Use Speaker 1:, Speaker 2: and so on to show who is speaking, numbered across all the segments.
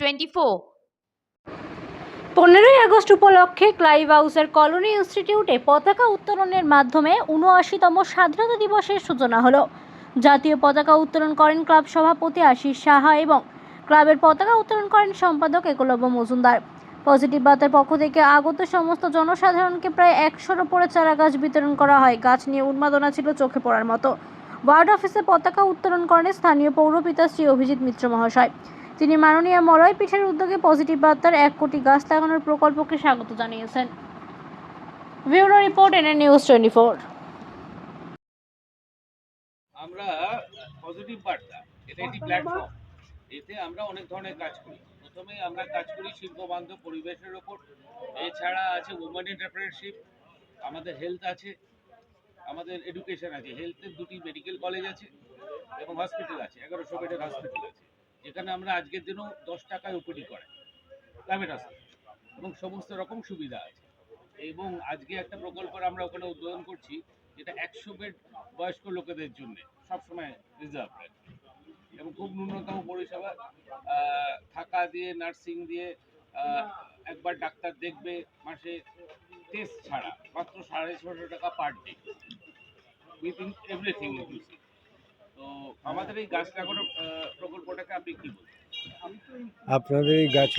Speaker 1: Twenty four
Speaker 2: পনেরোই August উপলক্ষে Clive হাউসের কলোনি ইনস্টিটিউটে পতাকা উত্তোলনের মাধ্যমে উনআশিতম স্বাধীনতা দিবসের সূচনা হলো। জাতীয় পতাকা উত্তোলন করেন ক্লাব সভাপতি আশিস সাহা এবং ক্লাবের পতাকা উত্তোলন করেন সম্পাদক একলব্য মজুমদার। পজিটিভ বার্তার পক্ষ থেকে আগত সমস্ত জনসাধারণকে প্রায় একশোর ওপরে চারা গাছ বিতরণ করা হয়। গাছ নিয়ে উন্মাদনা ছিল চোখে পড়ার মতো। ওয়ার্ড অফিসে পতাকা উত্তোলন করেন স্থানীয় পৌরপিতা শ্রী অভিজিৎ মিত্র মহাশয়। তিনি মাননীয় মলয় পিঠের উদ্যোগে পজিটিভ বার্তার এক কোটি গাছ লাগানোর প্রকল্পকে স্বাগত জানিয়েছেন। Bureau report NA news twenty four.
Speaker 3: আমরা পজিটিভ বার্তা, এটা একটি প্ল্যাটফর্ম এতে আমরা অনেক ধরনের কাজ করি। প্রথমে আমরা কাজ করি শিল্প বান্ধব পরিবেশের ওপর। এছাড়া আছে উমেন এন্টারপ্রেনারশিপ আমাদের হেলথ আছে, আমাদের এডুকেশন আছে। হেলথের দুটি মেডিকেল কলেজ আছে এবং হসপিটাল আছে, এগারোশো বেডের হসপিটাল আছে। যেখানে আমরা আজকের দিনও দশ টাকায় ওপিডি করাই প্রাইভেট হসপিটাল এবং সমস্ত রকম সুবিধা আছে। এবং আজকে একটা প্রকল্পের আমরা ওখানে উদ্বোধন করছি, যেটা একশো বেড বয়স্ক লোকেদের জন্য, সবসময় রিজার্ভ এবং খুব ন্যূনতম পরিষেবা থাকা দিয়ে নার্সিং দিয়ে একবার ডাক্তার দেখবে মাসে টেস্ট ছাড়া, মাত্র সাড়ে ছশো টাকা per day within everything inclusive
Speaker 4: আপনাদের এই গাছ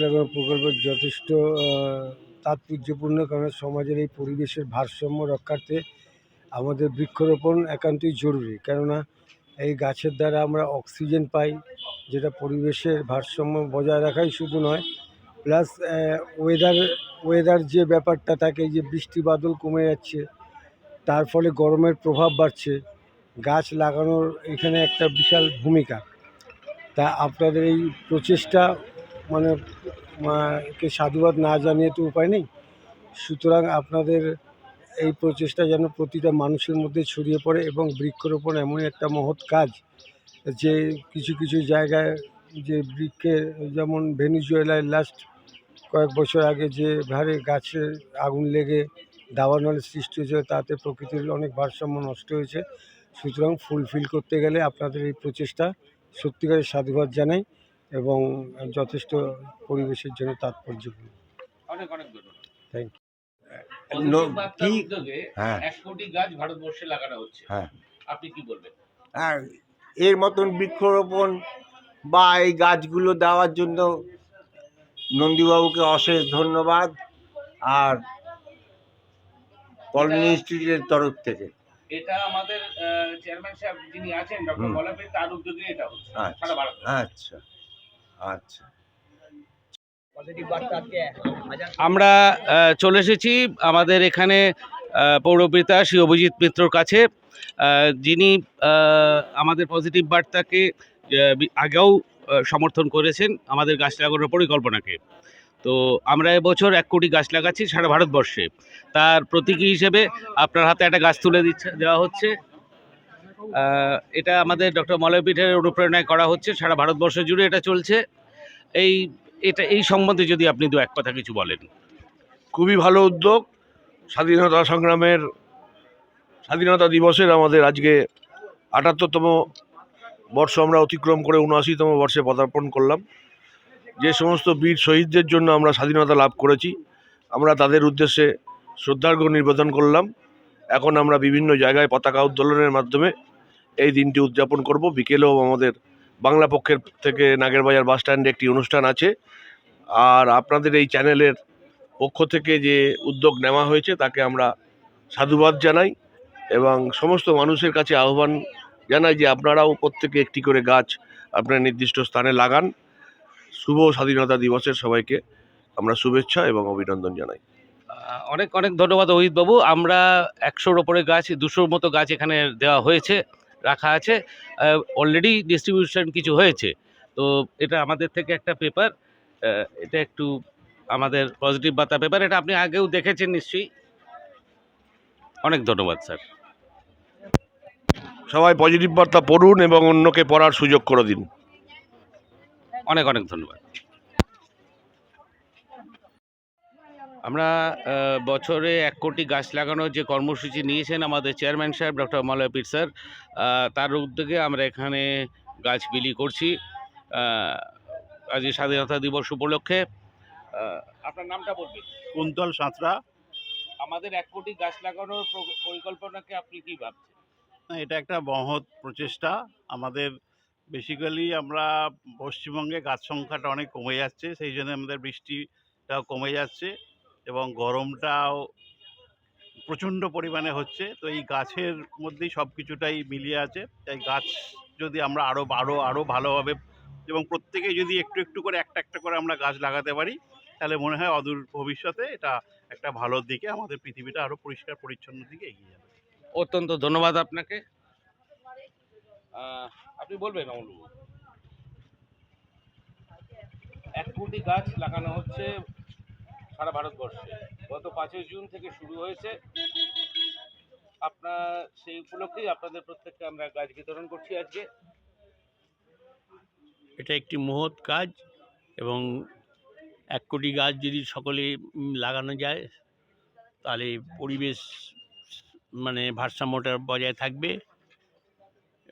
Speaker 4: লাগানো প্রকল্প যথেষ্ট তাৎপর্যপূর্ণ, কারণ সমাজের এই পরিবেশের ভারসাম্য রক্ষার্থে আমাদের বৃক্ষরোপণ একান্তই জরুরি। কেননা এই গাছের দ্বারা আমরা অক্সিজেন পাই, যেটা পরিবেশের ভারসাম্য বজায় রাখাই শুধু নয়, প্লাস ওয়েদার ওয়েদার যে ব্যাপারটা থাকে যে বৃষ্টি বাদল কমে যাচ্ছে, তার ফলে গরমের প্রভাব বাড়ছে গাছ লাগানোর এখানে একটা বিশাল ভূমিকা। তা আপনাদের এই প্রচেষ্টা মানে কে সাধুবাদ না জানিয়ে তো উপায় নেই। সুতরাং আপনাদের এই প্রচেষ্টা যেন প্রতিটা মানুষের মধ্যে ছড়িয়ে পড়ে এবং বৃক্ষরোপণ এমনই একটা মহৎ কাজ, যে কিছু কিছু জায়গায় যে বৃক্ষের যেমন ভেনিজুয়েলায় লাস্ট কয়েক বছর আগে যে ভারে গাছে আগুন লেগে দাবানলের সৃষ্টি হয়েছিল, তাতে প্রকৃতির অনেক ভারসাম্য নষ্ট হয়েছে। সুতরাং ফুলফিল করতে গেলে আপনাদের এই প্রচেষ্টা সত্যিকারের সাধুবাদ জানাই এবং যথেষ্ট পরিবেশের জন্য তাৎপর্যপূর্ণ।
Speaker 3: অনেক অনেক ধন্যবাদ।
Speaker 4: থ্যাংক
Speaker 5: কি- হ্যাঁ।
Speaker 3: এক কোটি গাছ ভারতবর্ষে লাগানো হচ্ছে।
Speaker 5: হ্যাঁ।
Speaker 3: আপনি কি বলবেন?
Speaker 5: আর এর মতন বৃক্ষরোপণ বা এই গাছগুলো দেওয়ার জন্য নন্দীবাবুকে অশেষ ধন্যবাদ আর কলোনি ইনস্টিটিউটের তরফ থেকে।
Speaker 3: এটা আমাদের চেয়ারম্যান সাহেব যিনি আছেন ডক্টর। বলাপের তার উদ্যোগে এটা হচ্ছে।
Speaker 5: আচ্ছা।
Speaker 3: সারা ভারত।
Speaker 5: আচ্ছা। আচ্ছা।
Speaker 3: আমরা চলে এসেছি আমাদের এখানে পৌরপিতা শ্রী অভিজিৎ মিত্রর কাছে। যিনি আমাদের পজিটিভ বার্তাকে আগেও সমর্থন করেছেন আমাদের গাছ লাগানোর পরিকল্পনাকে। তো আমরা এবছর এক কোটি গাছ লাগাচ্ছি সারা ভারতবর্ষে। তার প্রতীকী হিসেবে আপনার হাতে একটা গাছ তুলে দিচ্ছে, দেওয়া হচ্ছে। এটা আমাদের ডক্টর মলয়পীঠের অনুপ্রেরণায় করা হচ্ছে, সারা ভারতবর্ষ জুড়ে এটা চলছে। এই, এটা, এই সম্বন্ধে যদি আপনি দু এক কথা কিছু বলেন।
Speaker 6: খুবই ভালো উদ্যোগ। স্বাধীনতা সংগ্রামের, স্বাধীনতা দিবসের আমাদের আজকে আটাত্তরতম বর্ষ আমরা অতিক্রম করে উনআশিতম বর্ষে পদার্পণ করলাম। যে সমস্ত বীর শহীদদের জন্য আমরা স্বাধীনতা লাভ করেছি, আমরা তাদের উদ্দেশ্যে শ্রদ্ধার্ঘ্য নিবেদন করলাম। এখন আমরা বিভিন্ন জায়গায় পতাকা উত্তোলনের মাধ্যমে এই দিনটি উদযাপন করব। বিকেলেও আমাদের বাংলা পক্ষের থেকে নাগেরবাজার বাস স্ট্যান্ডে একটি অনুষ্ঠান আছে। আর আপনাদের এই চ্যানেলের পক্ষ থেকে যে উদ্যোগ নেওয়া হয়েছে, তাকে আমরা সাধুবাদ জানাই এবং সমস্ত মানুষের কাছে আহ্বান জানাই যে আপনারাও প্রত্যেকে একটি করে গাছ আপনার নির্দিষ্ট স্থানে লাগান। শুভ স্বাধীনতা দিবসের সবাইকে আমরা শুভেচ্ছা এবং অভিনন্দন জানাই।
Speaker 3: অনেক অনেক ধন্যবাদ বাবু আমরা একশোর ওপরে গাছ দুশোর মতো গাছ এখানে দেওয়া হয়েছে রাখা আছে। অলরেডি ডিস্ট্রিবিউশন কিছু হয়েছে। তো এটা আমাদের থেকে একটা পেপার এটা একটু আমাদের পজিটিভ বার্তা পেপার এটা আপনি আগেও দেখেছেন নিশ্চয়ই। অনেক ধন্যবাদ স্যার।
Speaker 6: সবাই পজিটিভ বার্তা পড়ুন এবং অন্যকে পড়ার সুযোগ করে দিন।
Speaker 3: অনেক অনেক ধন্যবাদ। আমরা বছরে এক কোটি গাছ লাগানোর যে কর্মসূচি নিয়েছেন আমাদের চেয়ারম্যান সাহেব ডক্টর মলয়পীর স্যার তার উদ্যোগে আমরা এখানে গাছ বিলি করছি আজকে স্বাধীনতা দিবস উপলক্ষে। আপনার নামটা বলবেন?
Speaker 1: কুন্তল সাঁতরা।
Speaker 3: আমাদের এক কোটি গাছ লাগানোর পরিকল্পনাকে আপনি কি ভাবছেন?
Speaker 1: এটা একটা মহৎ প্রচেষ্টা। আমাদের বেসিক্যালি আমরা পশ্চিমবঙ্গে গাছ সংখ্যাটা অনেক কমে যাচ্ছে, সেই জন্য আমাদের বৃষ্টিটাও কমে যাচ্ছে এবং গরমটাও প্রচণ্ড পরিমাণে হচ্ছে। তো এই গাছের মধ্যেই সব কিছুটাই মিলিয়ে আছে। তাই গাছ যদি আমরা আরও আরও আরও ভালোভাবে এবং প্রত্যেকে যদি একটু একটু করে একটা একটা করে আমরা গাছ লাগাতে পারি, তাহলে মনে হয় অদূর ভবিষ্যতে এটা একটা ভালোর দিকে আমাদের পৃথিবীটা আরও পরিষ্কার পরিচ্ছন্ন দিকে এগিয়ে যাবে।
Speaker 3: অত্যন্ত ধন্যবাদ আপনাকে। আপনি বলবেন অমলবাবু এক কোটি গাছ লাগানো হচ্ছে সারা ভারতবর্ষে। গত পাঁচই জুন থেকে শুরু হয়েছে। আপনার সেই উপলক্ষেই আপনাদের প্রত্যেককে আমরা গাছ বিতরণ করছি আজকে।
Speaker 7: এটা একটি মহৎ কাজ এবং এক কোটি গাছ যদি সকলে লাগানো যায়, তাহলে পরিবেশ মানে ভারসাম্যটা বজায় থাকবে।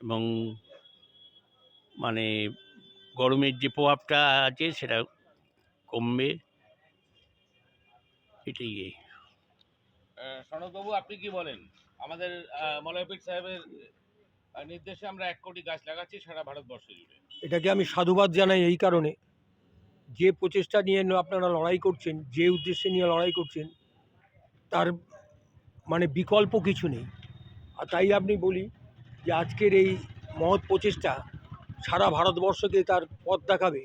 Speaker 7: এবং মানে গরমের যে প্রভাবটা আছে সেটা কমবে। এটাই
Speaker 3: সনদবাবু আপনি কি বলেন? আমাদের মলয়পীঠ সাহেবের নির্দেশে আমরা এক কোটি গাছ লাগাচ্ছি সারা ভারতবর্ষ জুড়ে।
Speaker 8: এটাকে আমি সাধুবাদ জানাই এই কারণে। যে প্রচেষ্টা নিয়ে আপনারা লড়াই করছেন যে উদ্দেশ্যে নিয়ে লড়াই করছেন তার মানে বিকল্প কিছু নেই। আর তাই আপনি বলি যে আজকের এই মহৎ প্রচেষ্টা সারা ভারতবর্ষকে তার পথ দেখাবে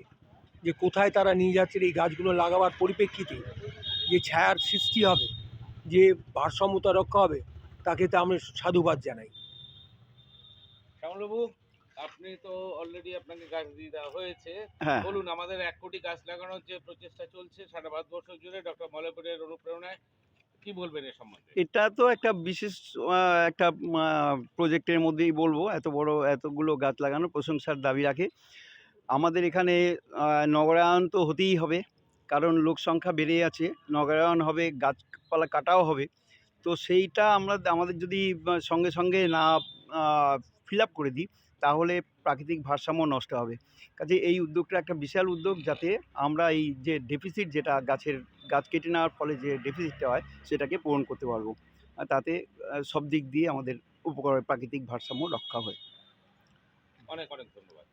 Speaker 8: যে কোথায় তারা নিয়ে যাচ্ছেন এই গাছগুলো লাগাবার পরিপ্রেক্ষিতে যে ছায়ার সৃষ্টি হবে যে ভারসাম্যতা রক্ষা হবে তাকে তো আমি সাধুবাদ জানাই।
Speaker 3: শ্যামলবাবু আপনি তো অলরেডি আপনাকে গাছ দিয়ে দেওয়া হয়েছে।
Speaker 1: হ্যাঁ।
Speaker 3: বলুন আমাদের এক কোটি গাছ লাগানোর যে প্রচেষ্টা চলছে সারা ভারতবর্ষ জুড়ে ডক্টর মলয়পুরের অনুপ্রেরণায়। কি বলবেন এ সম্বন্ধে?
Speaker 9: এটা তো একটা বিশেষ একটা প্রজেক্টের মধ্যেই বলব। এত বড়, এতগুলো গাছ লাগানো প্রশংসার দাবি রাখে। আমাদের এখানে নগরায়ন তো হতেই হবে, কারণ লোক সংখ্যা বেড়ে আছে নগরায়ন হবে, গাছপালা কাটাও হবে। তো সেইটা আমরা, আমাদের যদি সঙ্গে সঙ্গে না ফিল আপ করে দিই তাহলে প্রাকৃতিক ভারসাম্য নষ্ট হবে। কাজে এই উদ্যোগটা একটা বিশাল উদ্যোগ যাতে আমরা এই যে ডেফিসিট যেটা গাছের, গাছ কেটে নেওয়ার ফলে যে ডেফিসিটটা হয়, সেটাকে পূরণ করতে পারব। তাতে সব দিক দিয়ে আমাদের উপকার প্রাকৃতিক ভারসাম্য রক্ষা হয়।
Speaker 3: অনেক অনেক ধন্যবাদ।